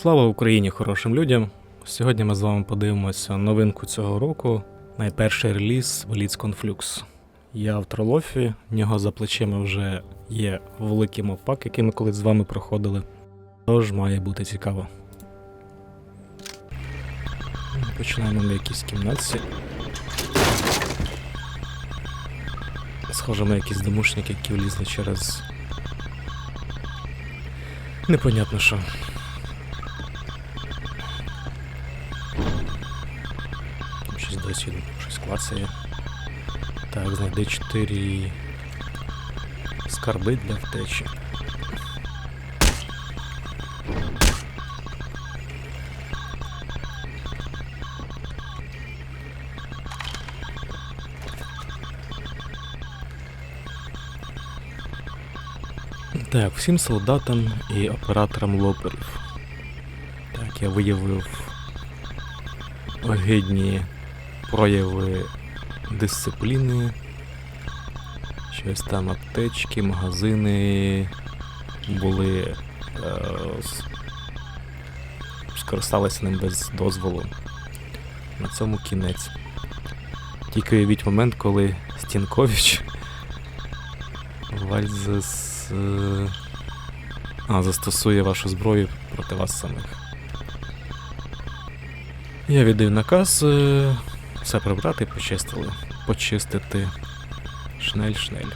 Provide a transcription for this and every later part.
Слава Україні, хорошим людям! Сьогодні ми з вами подивимося новинку цього року. Найперший реліз Blitz Flux. Я в Тролофі, в нього за плечима вже є великий мопак, який ми колись з вами проходили. Тож має бути цікаво. Починаємо на якійсь кімнатці. Схоже на якісь домушники, які влізли через. Непонятно що. Досі щось клацає. Так, знайди 4 скарби для втечі. Так, всім солдатам і операторам лоперів. Так, я виявив огидні прояви дисципліни. Щось там аптечки, магазини були. Е, скористалися ним без дозволу. На цьому кінець. Тільки уявіть момент, коли Стінкович Вальзес. е, А, застосує вашу зброю проти вас самих. Я віддаю наказ е, все прибрати і почистили. Почистити. Шнель, шнель.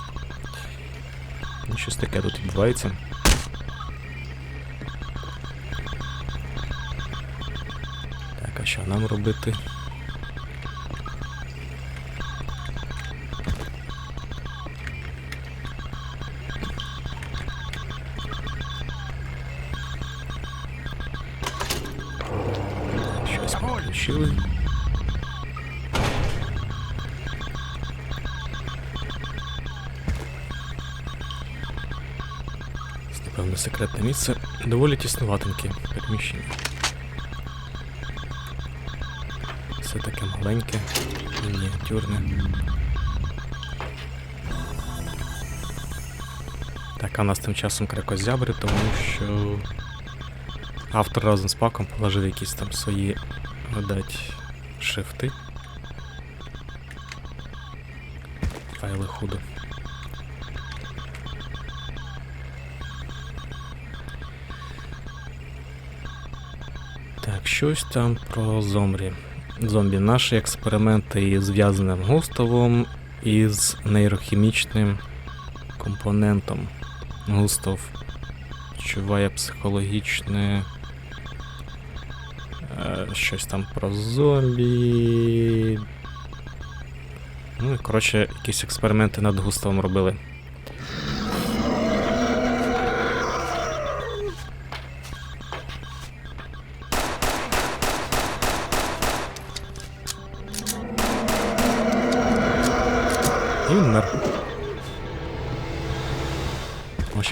Ну, щось таке тут відбувається. Так, а що нам робити? Щось ми включили. Напевно, секретне місце. Доволі тіснуватеньке приміщення. Все таке маленьке, мініатюрне. Так, а нас тим часом кракозябри, тому що автор разом з паком положив якісь там свої, видать, шрифти. Файли худу. Так, щось там про зомбі. Зомбі. Наші експерименти із зв'язаним густовом і з нейрохімічним компонентом. Густов відчуває психологічне. е, Щось там про зомбі. Ну, і, коротше, якісь експерименти над густовом робили.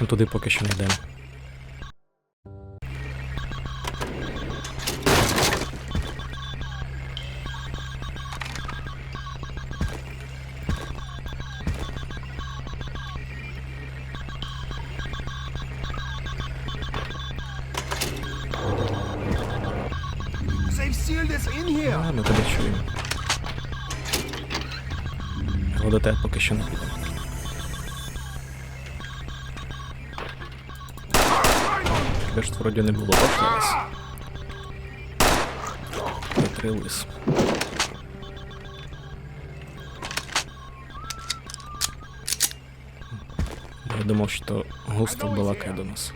В туди поки що не йдемо. Ми тебе чуємо. Тебе поки що не підемо. Тут вроді не прошлий раз. Хитрий. Я думав, що густо балакає до нас.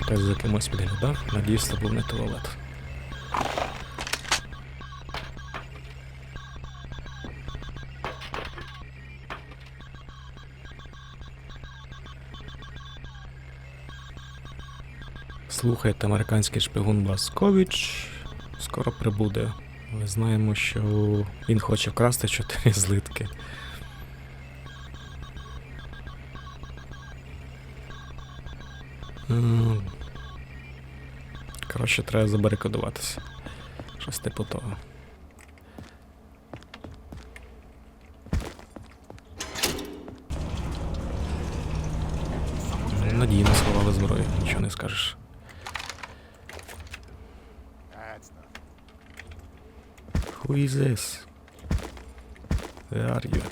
Хтось за кимось підглядав, надіюсь, це не туалет. слухайте американський шпигун Бласкович. Скоро прибуде. Ми знаємо, що він хоче вкрасти 4 злитки. Коротше, треба забарикадуватися. Щось типу того. Надійно сховали зброю, нічого не скажеш. Who is this? Where are you?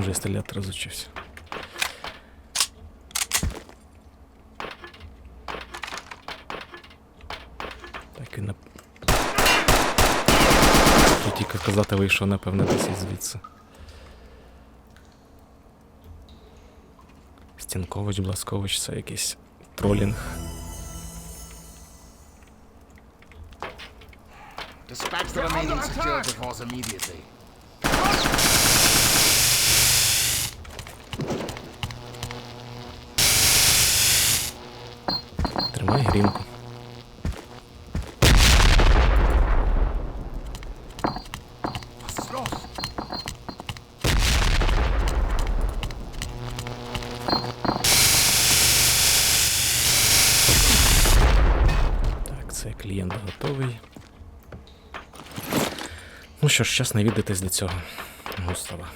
Вже стріляти розучився. Так він на. Я тільки казати вийшов, напевне, десь звідси. Стінкович, Бласкович, це якийсь тролінг. Dispatch the remaining security force immediately. Тримай грінку. Готовий. Ну що ж, час навідатись до цього Густава.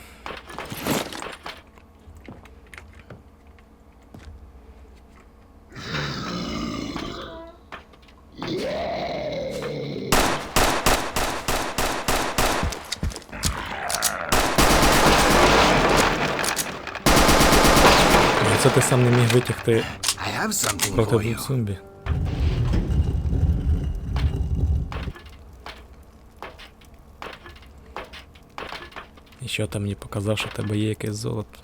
Це ти сам не міг витягти проти зомбі. Що там мені показав, що в тебе є якесь золото.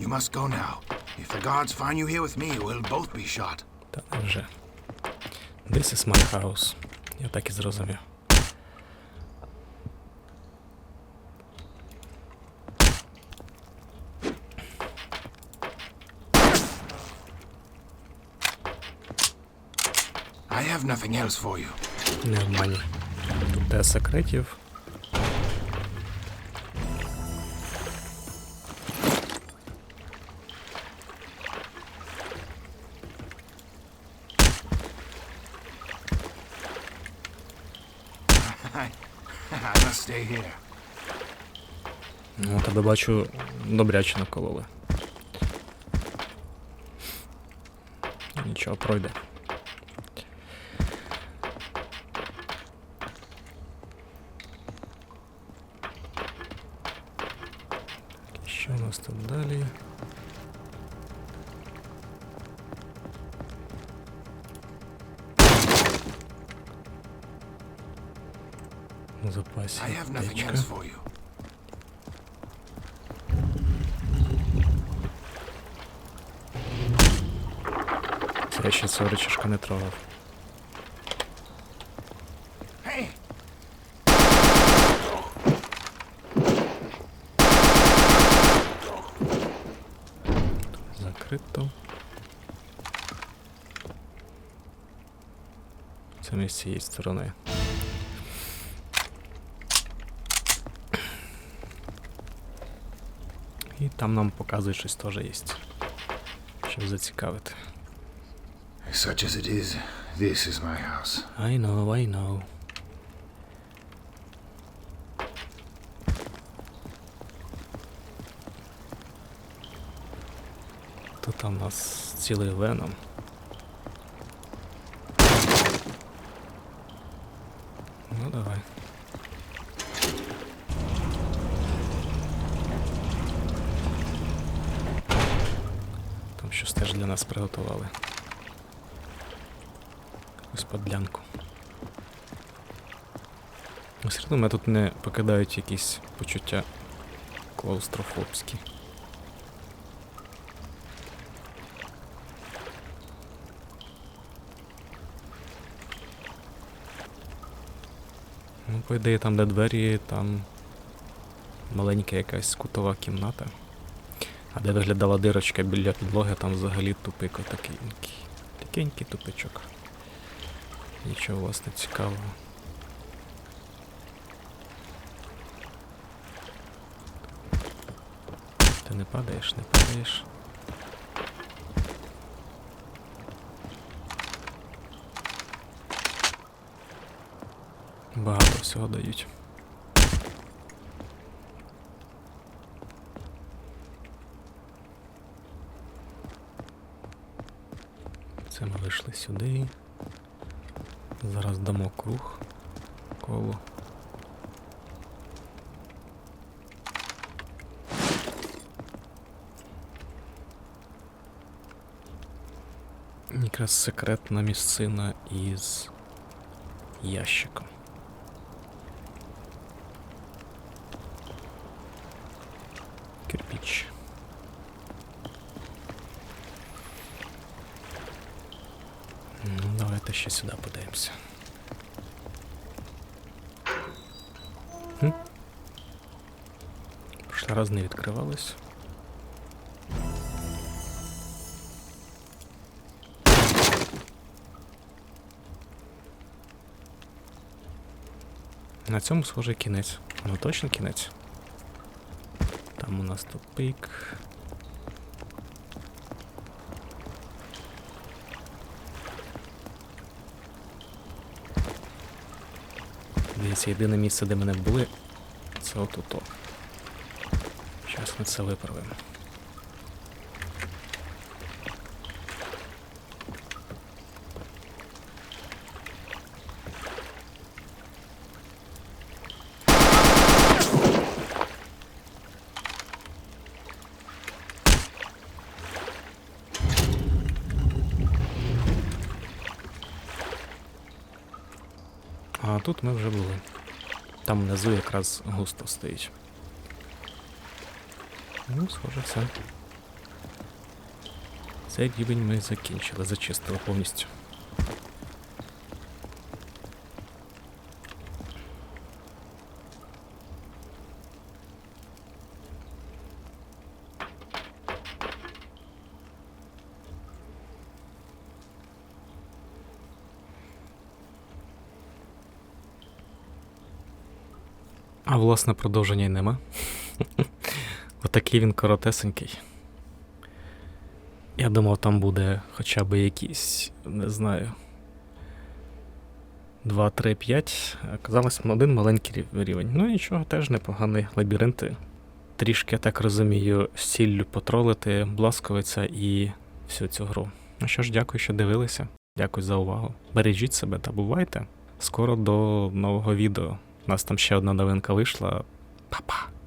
You must go now. If the guards find you here with me, we'll both be shot. Та вже. This is my house. Я так і зрозумів. I have nothing else for you. Не обманюй. Тут секретів. Ну, тебе бачу добряче накололи. Нічого, пройде. Що у нас тут далі? У I have nothing аптечка. for you. Це я ще цього речашка не трогав. Закрито. Це ми з цієї сторони. І там нам показують щось теж є. Щоб зацікавити. Such as it is, this is my house. I know, I know. Тут там у нас цілий веном. Ну давай. Там щось теж для нас приготували. Ось подлянку. Все одно мене тут не покидають якісь почуття клаустрофобські. Ну, по ідеї, там, де двері, там маленька якась кутова кімната. А де виглядала дирочка біля підлоги, там взагалі тупик отакенький. Такенький тупичок. Нічого власне цікавого. Ти не падаєш, не падаєш. Багато всього дають. Це вийшли сюди. Зараз дамо круг коло. Якраз секретна місцина із ящиком. Кирпич. Ну, давайте ще сюди подивимося. Хм? Прошлий раз не відкривалось. На цьому схоже кінець. Ну точно кінець. Там у нас тупик. Дивіться, єдине місце, де мене були, це отут. Зараз ми це виправимо. А тут ми вже були. Там внизу якраз густо стоїть. Ну, схоже, все. Цей рівень ми закінчили, зачистили повністю. Власне продовження й нема. Отакий він коротесенький. Я думав, там буде хоча б якийсь, не знаю. 2, 3, 5. Оказалось, один маленький рівень. Ну нічого, теж непоганий лабіринти. Трішки, я так розумію, з ціллю потролити, бласковиця і всю цю гру. Ну що ж, дякую, що дивилися. Дякую за увагу. Бережіть себе та бувайте. Скоро до нового відео. Нас там ще одна новинка вийшла. Па-па!